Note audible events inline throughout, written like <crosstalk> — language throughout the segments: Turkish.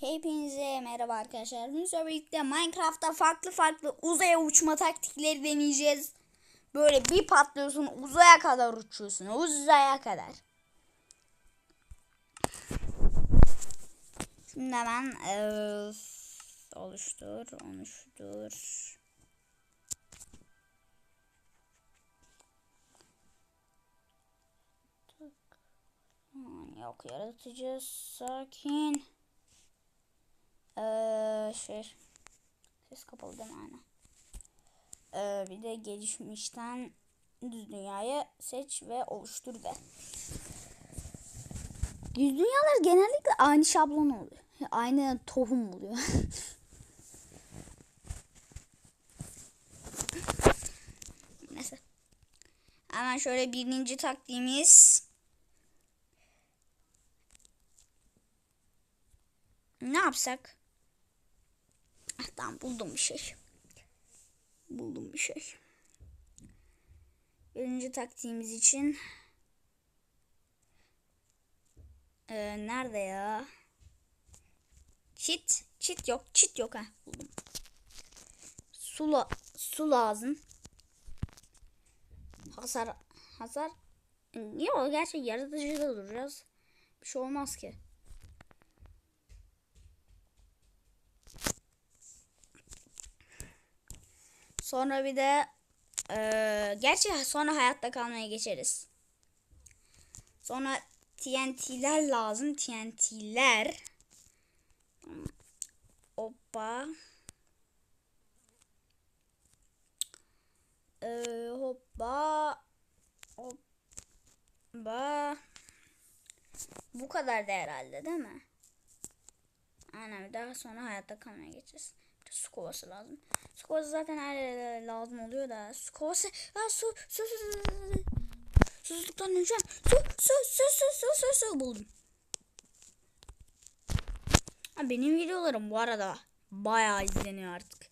Hepinize merhaba arkadaşlar. Bugün birlikte Minecraft'ta farklı farklı uzaya uçma taktikleri deneyeceğiz. Böyle bir patlıyorsun uzaya kadar uçuyorsun. Uzaya kadar. Şimdi hemen eee, oluştur, oluştur. Yok yaratıcı sakin. Ee, şey ses kapalı değil mi. Ee, bir de gelişmişten düz dünyayı seç ve oluştur de. Düz dünyalar genellikle aynı şablon oluyor. Aynı tohum oluyor. <laughs> Neyse. Hemen şöyle birinci taktiğimiz Ne yapsak? Tamam buldum bir şey. Buldum bir şey. Birinci taktiğimiz için ee, nerede ya? Çit, çit yok, çit yok ha. Buldum. Su, la- su lazım. Hasar, hasar. Yok gerçi yaratıcıda duracağız. Bir şey olmaz ki. Sonra bir de eee gerçi sonra hayatta kalmaya geçeriz. Sonra TNT'ler lazım. TNT'ler. Hoppa. Eee hoppa. Hoppa. Bu kadar da herhalde değil mi? Aynen daha sonra hayatta kalmaya geçeceğiz. Su kovası lazım. Kovası zaten her yere lazım oluyor da. Su kovası. Ha su su su su. su, su. Susuzluktan öleceğim. Su su su su su su su buldum. Ha, benim videolarım bu arada bayağı izleniyor artık.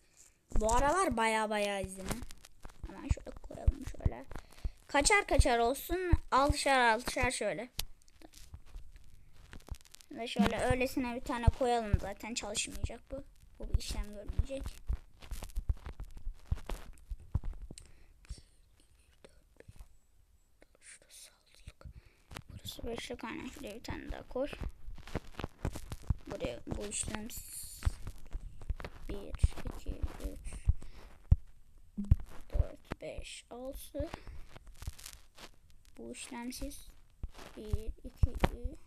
Bu aralar bayağı bayağı izleniyor. Hemen şöyle koyalım şöyle. Kaçar kaçar olsun. Altışar altışar şöyle. Ve şöyle öylesine bir tane koyalım zaten çalışmayacak bu. Bu işlem görmeyecek. Beşlik aynen şuraya bir tane daha koy. Buraya bu işlem 1, 2, 3 4, 5, 6 Bu işlemsiz 1, 2, 3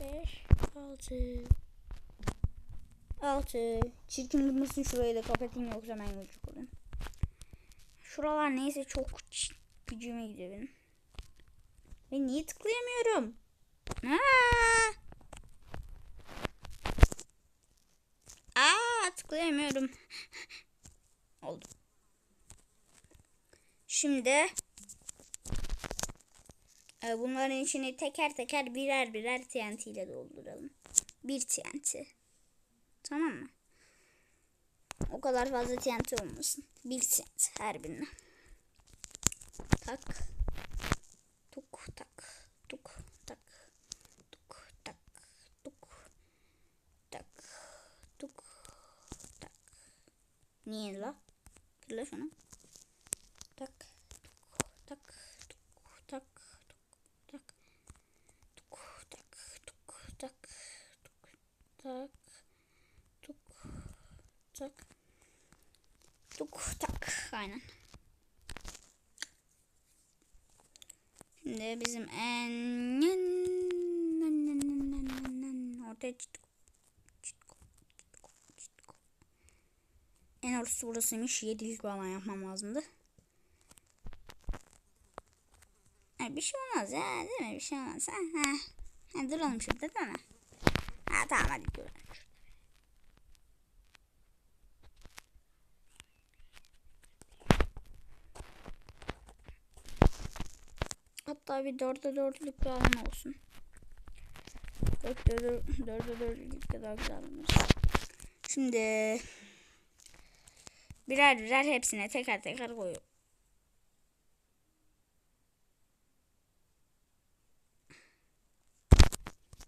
5 6 6 Çirkin durmasın şurayı da kapatayım yoksa ben gıcık olurum. Şuralar neyse çok gücüme gidiyor benim. Ve niye tıklayamıyorum? Aa! Aa tıklayamıyorum. Oldu. Şimdi e, bunların içini teker teker birer birer TNT ile dolduralım. Bir TNT. Tamam mı? O kadar fazla TNT olmasın. Bir TNT her birine. Tak. Tuk tak. Tuk tak. Tuk tak. Tuk tak. Tuk tak. Niye la? Kır la şunu. Tak. Tak. Tak. tak tak tak tuk tak tuk tak tuk tak aynen. Şimdi bizim en ortaya çıktık. En ortası burasıymış. Yedilik falan yapmam lazımdı. Ha, bir şey olmaz ya değil mi? Bir şey olmaz. Ha, ha. ha duralım şurada değil mi? Ha tamam hadi duralım şurada. Hatta bir dörde dörtlük bir alan olsun. Dörtte dör, dörde dörtlük kadar güzel alınır. Şimdi Birer birer hepsine teker teker koyuyorum.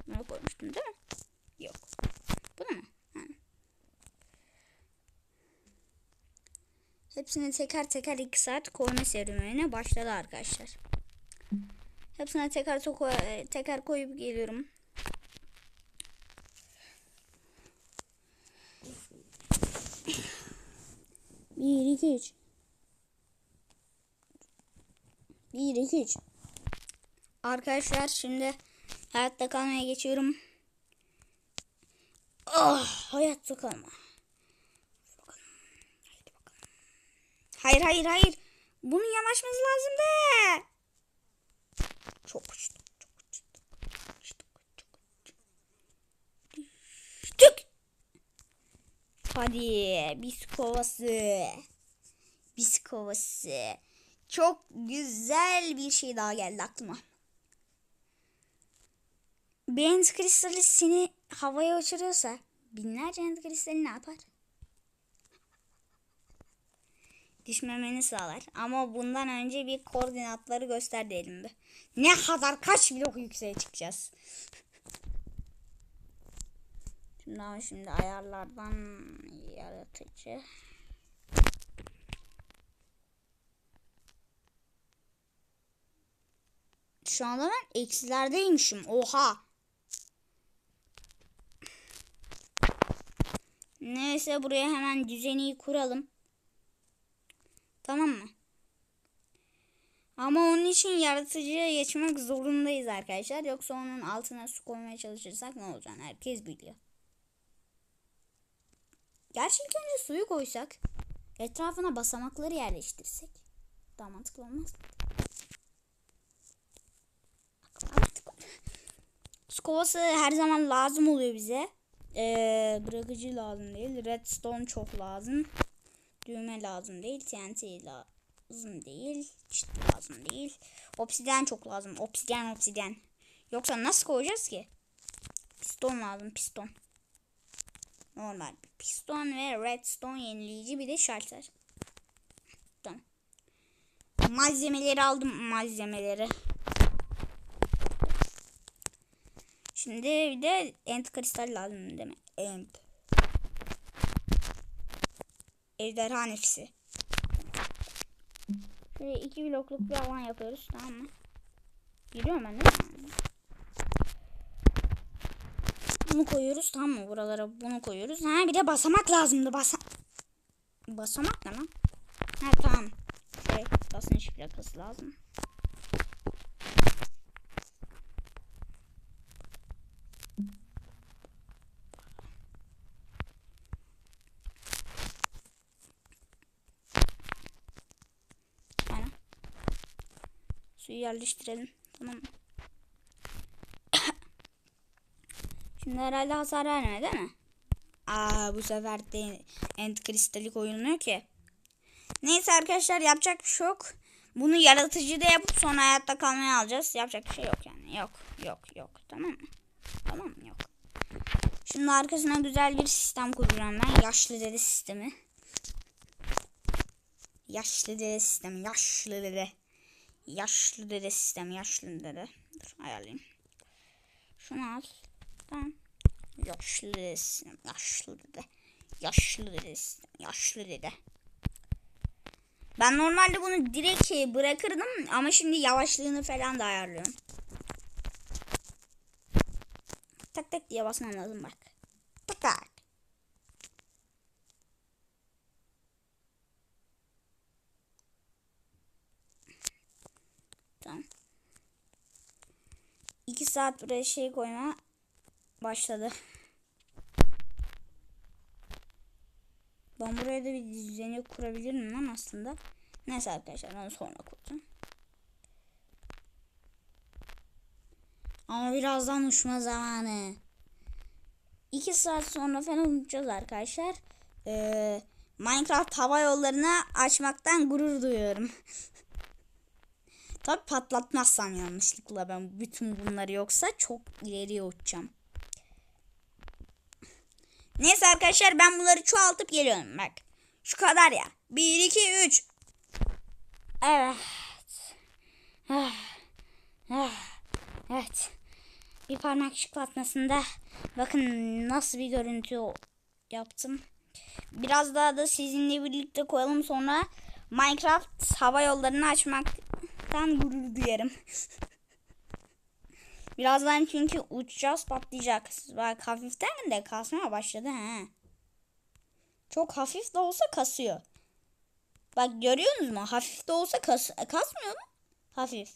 Bunu koymuştum değil mi? Yok. Bunu mu? Ha. Hepsine teker teker 2 saat koyma serüvenine başladı arkadaşlar. Hepsine teker e, teker koyup geliyorum. Bir, iki, üç. Bir, iki, üç. Arkadaşlar şimdi hayatta kalmaya geçiyorum. Oh, hayatta kalma. Hayır, hayır, hayır. Bunun yanaşması lazım be. Çok uçtu. Çok uçtu. Uçtu, uçtu, uçtu. Hadi bis kovası. Bis kovası. Çok güzel bir şey daha geldi aklıma. Bir ent kristali seni havaya uçuruyorsa binlerce ent kristali ne yapar? Düşmemeni sağlar. Ama bundan önce bir koordinatları göster diyelim bir. Ne kadar kaç blok yükseğe çıkacağız? Şimdi ama şimdi ayarlardan yaratıcı. Şu anda ben eksilerdeymişim. Oha. Neyse buraya hemen düzeni kuralım. Tamam mı? Ama onun için yaratıcıya geçmek zorundayız arkadaşlar. Yoksa onun altına su koymaya çalışırsak ne olacağını herkes biliyor. Gerçi önce suyu koysak, etrafına basamakları yerleştirsek daha mantıklı olmaz? Su kovası her zaman lazım oluyor bize. Ee, bırakıcı lazım değil. Redstone çok lazım. Düğme lazım değil. TNT lazım değil. Çit lazım değil. Obsidyen çok lazım. Obsidyen obsidyen. Yoksa nasıl koyacağız ki? Piston lazım piston. Normal bir piston ve redstone yenileyici bir de şalter. Tamam. Malzemeleri aldım malzemeleri. Şimdi bir de ent kristal lazım değil mi? Ent. Ejderha nefisi. Şöyle iki blokluk bir alan yapıyoruz tamam mı? Biliyorum ben değil mi? Bunu koyuyoruz tamam mı? Buralara bunu koyuyoruz. Ha bir de basamak lazımdı. Basa basamak ne lan? Ha tamam. Şey basınç plakası lazım. Suyu yerleştirelim. Tamam mı? Şimdi herhalde hasar vermiyor değil mi? Aa bu sefer de end kristali koyulmuyor ki. Neyse arkadaşlar yapacak bir şey yok. Bunu yaratıcıda yapıp sonra hayatta kalmaya alacağız. Yapacak bir şey yok yani. Yok yok yok. Tamam mı? Tamam? Yok. Şimdi arkasına güzel bir sistem kuracağım ben. Yaşlı dede sistemi. Yaşlı dede sistemi. Yaşlı dede. Yaşlı dede sistemi. Yaşlı dede. Dur ayarlayayım. Şunu al. Tamam. Yaşlı sistemi. Yaşlı dede. Yaşlı sistemi. Yaşlı dede. Ben normalde bunu direkt bırakırdım ama şimdi yavaşlığını falan da ayarlıyorum. Tak tak diye basmam lazım bak. Tak tak. Tamam. İki saat buraya şey koyma başladı. Ben buraya da bir düzeni kurabilirim lan aslında. Neyse arkadaşlar onu sonra kuracağım. Ama birazdan uçma zamanı. 2 saat sonra falan uçacağız arkadaşlar. Ee, Minecraft hava yollarını açmaktan gurur duyuyorum. <laughs> Tabi patlatmazsam yanlışlıkla ben bütün bunları yoksa çok ileriye uçacağım. Neyse arkadaşlar ben bunları çoğaltıp geliyorum bak. Şu kadar ya. 1 2 3. Evet. Ah. Ah. Evet. Bir parmak şıklatmasında bakın nasıl bir görüntü yaptım. Biraz daha da sizinle birlikte koyalım sonra Minecraft hava yollarını açmaktan gurur duyarım. <laughs> Birazdan çünkü uçacağız patlayacak. Bak hafiften de kasmaya başladı ha. Çok hafif de olsa kasıyor. Bak görüyorsunuz mu? Hafif de olsa kas kasmıyor mu? Hafif.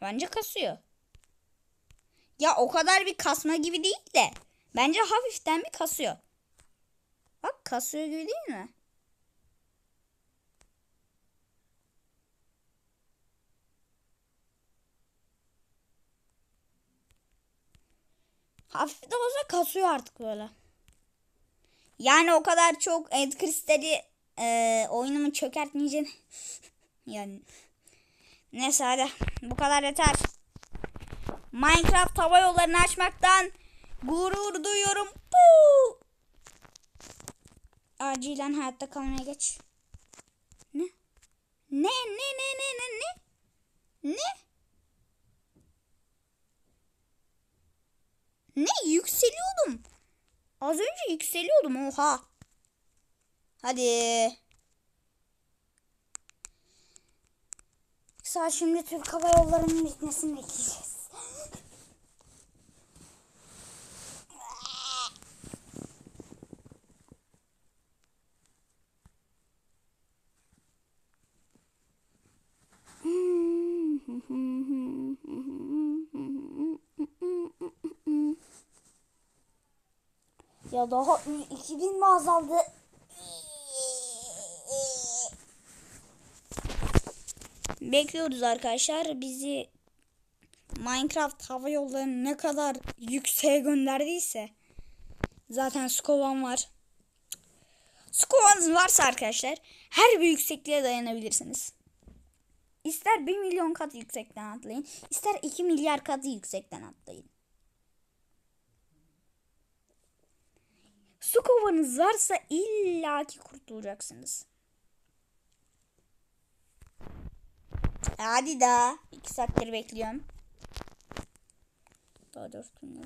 Bence kasıyor. Ya o kadar bir kasma gibi değil de. Bence hafiften bir kasıyor. Bak kasıyor gibi değil mi? Hafif de olsa kasıyor artık böyle. Yani o kadar çok Ed Kristali e, oyunumu çökertmeyeceğim. <laughs> yani neyse hadi bu kadar yeter. Minecraft hava yollarını açmaktan gurur duyuyorum. Puu! Acilen hayatta kalmaya geç. Ne? Ne ne ne ne ne ne? Ne? Ne yükseliyordum. Az önce yükseliyordum oha. Hadi. Saat şimdi Türk Hava Yolları'nın bitmesini bekleyeceğiz. <laughs> Ya daha 2000 mi azaldı? Bekliyoruz arkadaşlar. Bizi Minecraft hava yollarını ne kadar yükseğe gönderdiyse zaten skovan var. Skovanız varsa arkadaşlar her bir yüksekliğe dayanabilirsiniz. İster 1 milyon kat yüksekten atlayın, ister 2 milyar kat yüksekten atlayın. Su kovanız varsa illaki kurtulacaksınız. Hadi daha. iki saattir bekliyorum. Daha dört gün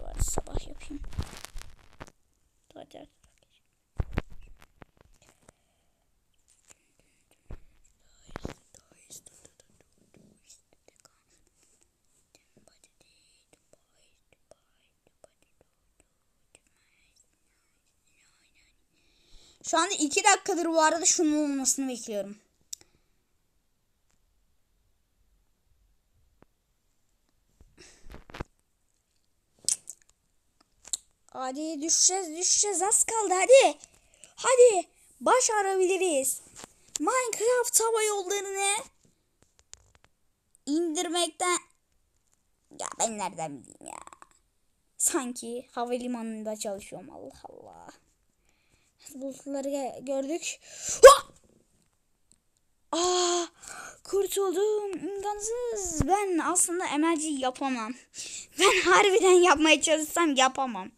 var sabah yapayım. Daha dört. Şu anda iki dakikadır bu arada şunun olmasını bekliyorum. Hadi düşeceğiz düşeceğiz az kaldı hadi. Hadi başarabiliriz. Minecraft hava yollarını indirmekten ya ben nereden bileyim ya. Sanki havalimanında çalışıyorum Allah Allah. Bulutları gördük. Ha! Aa, kurtuldum. İmkansız. Ben aslında emelci yapamam. Ben <laughs> harbiden yapmaya çalışsam yapamam.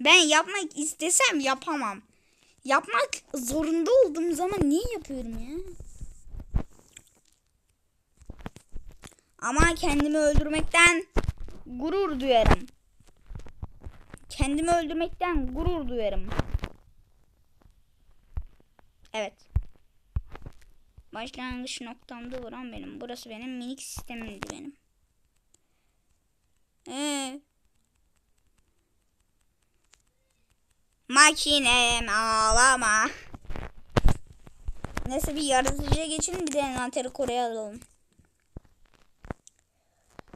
Ben yapmak istesem yapamam. Yapmak zorunda olduğum zaman niye yapıyorum ya? Ama kendimi öldürmekten gurur duyarım. Kendimi öldürmekten gurur duyarım. Evet. Başlangıç noktamda vuran benim. Burası benim minik sistemimdi benim. Ee, Makinem ağlama. Neyse bir yaratıcıya geçelim bir de envanteri koruya alalım.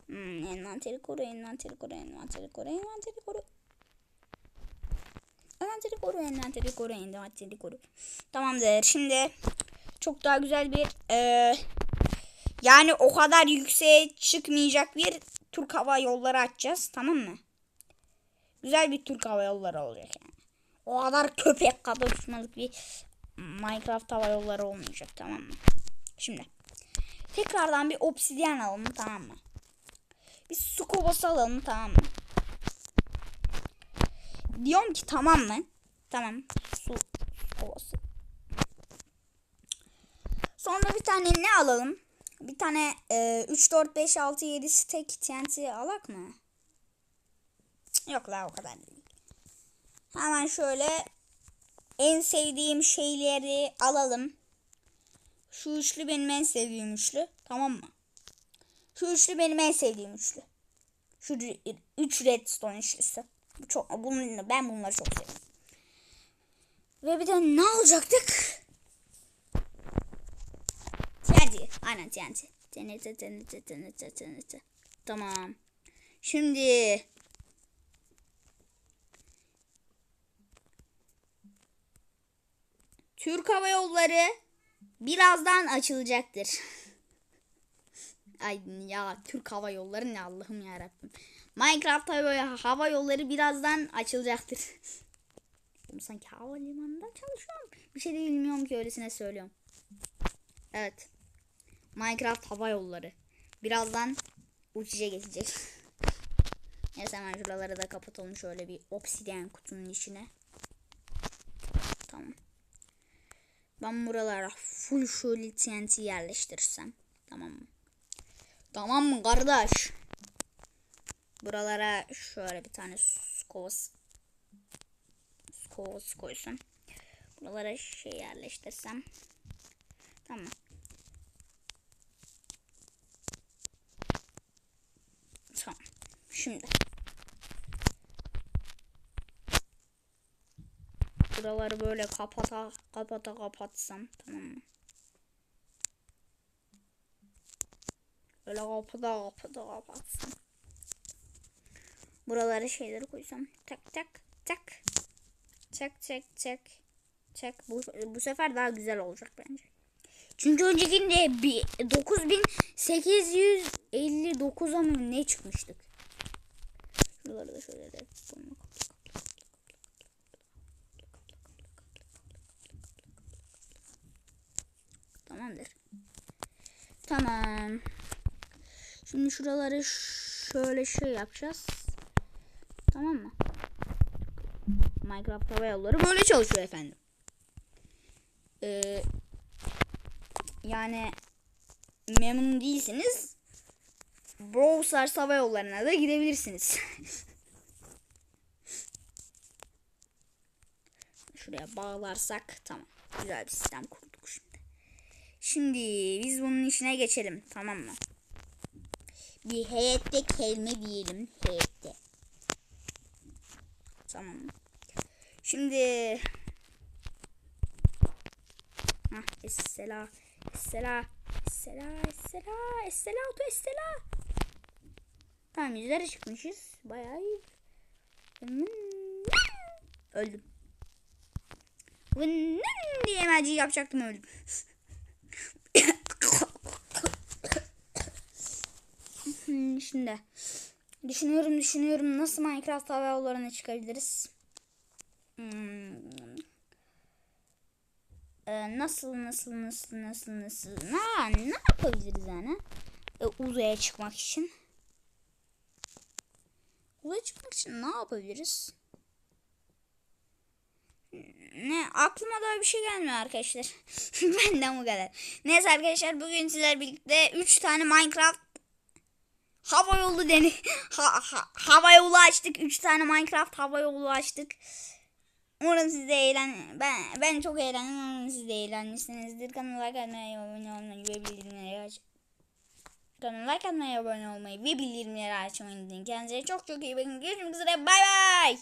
Hmm, envanteri koru, envanteri koru, envanteri koru, envanteri koru. Envanteri koru, envanteri koru, envanteri koru. Tamamdır. Şimdi çok daha güzel bir e, yani o kadar yükseğe çıkmayacak bir Türk Hava Yolları açacağız. Tamam mı? Güzel bir Türk Hava Yolları olacak yani. O kadar köpek kadar uçmalık bir Minecraft hava yolları olmayacak tamam mı? Şimdi tekrardan bir obsidyen alalım tamam mı? Bir su kovası alalım tamam mı? Diyorum ki tamam mı? Tamam su kovası. Sonra bir tane ne alalım? Bir tane e, 3, 4, 5, 6, 7 stack TNT alak mı? Yok la o kadar değil. Hemen şöyle en sevdiğim şeyleri alalım. Şu üçlü benim en sevdiğim üçlü. Tamam mı? Şu üçlü benim en sevdiğim üçlü. Şu üç redstone üçlüsü. Bu çok, bunu, ben bunları çok seviyorum. Ve bir de ne alacaktık? TNT. Aynen TNT. TNT, TNT, TNT, TNT. Tamam. Şimdi Türk Hava Yolları birazdan açılacaktır. <laughs> Ay ya Türk Hava Yolları ne Allah'ım ya Rabbim. Minecraft hava, hava yolları birazdan açılacaktır. <laughs> Sanki havalimanında çalışıyorum. Bir şey de bilmiyorum ki öylesine söylüyorum. Evet. Minecraft hava yolları. Birazdan uçuşa geçecek. <laughs> Neyse hemen şuraları da kapatalım şöyle bir obsidian kutunun içine. Tamam. Ben buralara full şöyle TNT yerleştirirsem. Tamam mı? Tamam mı kardeş? Buralara şöyle bir tane su kovası koysam. Buralara şey yerleştirsem. Tamam. Tamam. Şimdi. Buraları böyle kapata kapata kapatsam tamam mı? Böyle kapata kapata kapatsam. Buralara şeyleri koysam. Tak tak tak. Çak çak çak. Çak. Bu, bu sefer daha güzel olacak bence. Çünkü öncekinde bir 9859'a mı ne çıkmıştık? Şuraları da şöyle de. Tamamdır. Tamam. Şimdi şuraları şöyle şey yapacağız. Tamam mı? Minecraft hava yolları böyle çalışıyor efendim. Ee, yani memnun değilsiniz. Brawl Stars hava yollarına da gidebilirsiniz. <laughs> Şuraya bağlarsak tamam. Güzel bir sistem kurduk şimdi. Şimdi biz bunun işine geçelim. Tamam mı? Bir heyette kelime diyelim. Heyette. Tamam? Şimdi Hah, Essela, Essela, Essela, Essela, Essela, oto Essela. Tamam yüzlere çıkmışız. Bayağı iyi. Öldüm. Vın diye magic yapacaktım öldüm. <laughs> Şimdi düşünüyorum düşünüyorum. Nasıl Minecraft hava yollarına çıkabiliriz. Hmm. Ee, nasıl nasıl nasıl nasıl nasıl? Na, ne yapabiliriz yani? Ee, uzaya çıkmak için. Uzaya çıkmak için ne yapabiliriz? Ne aklıma da bir şey gelmiyor arkadaşlar. <laughs> Benden bu kadar. Neyse arkadaşlar bugün sizler birlikte 3 tane Minecraft hava yolu deni ha, ha, hava yolu açtık 3 tane Minecraft hava yolu açtık Umarım siz de eğlen ben ben çok eğlendim. Umarım siz de eğlenmişsinizdir. Kanala like atmayı, abone olmayı ve bildirimleri aç. Kanala like atmayı, abone olmayı ve bildirimleri açmayı unutmayın. Kendinize çok çok iyi bakın. Görüşmek üzere. Bay bay.